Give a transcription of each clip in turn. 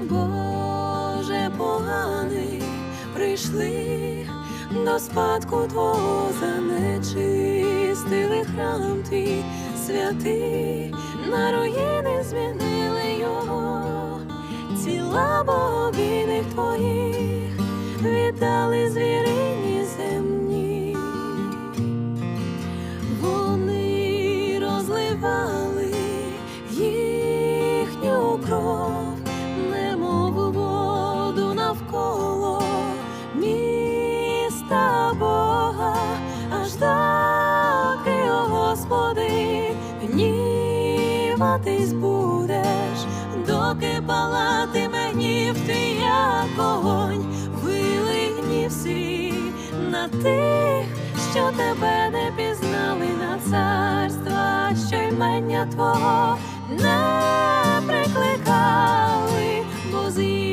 Боже поганий, прийшли до спадку Твого занечистили храм твій святий, на руїни змінили його, ціла богиних твоїх віддали звіри. Бога, аж доки, о Господи, гніватись будеш, доки палатиме гнів ти, як огонь, вилий гнів на тих, що тебе не пізнали на царства, що ймення Твого не прикликали, бо з'їли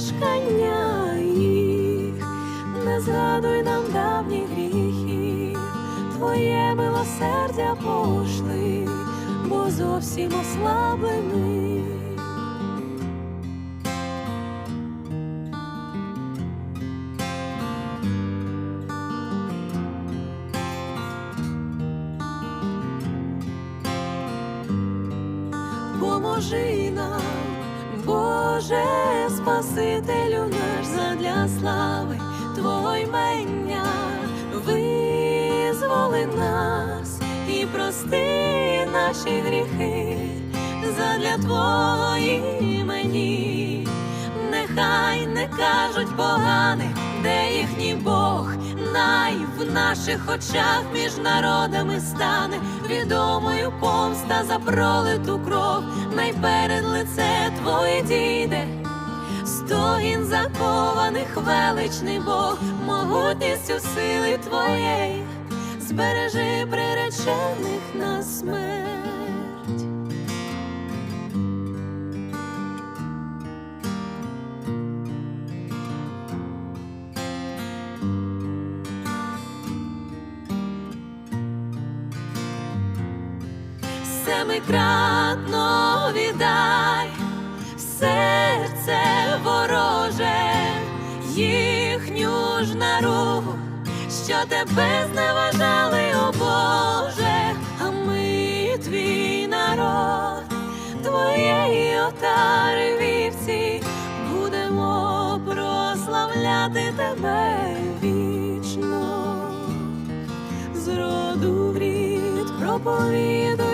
мешкання їх, не згадуй нам давніх гріхів, Твоє милосердя пошли, бо зовсім ослаблений. Поможи нам, Боже, Спасителю наш задля слави Твого ймення, визволи нас і прости наші гріхи задля Твої імені. Нехай не кажуть погане, де їхній Бог, най в наших очах між народами стане відомою помста за пролиту кров, найперед лице Твоє дійде. Стогін закованих величний Бог, могутністю сили Твоєї, збережи приречених на смерть. Семикратно віддай. Серце вороже, їхню ж наругу, що тебе зневажали, о Боже, а ми твій народ, твоєї отари вівці, будемо прославляти тебе вічно. З роду в рід проповідуй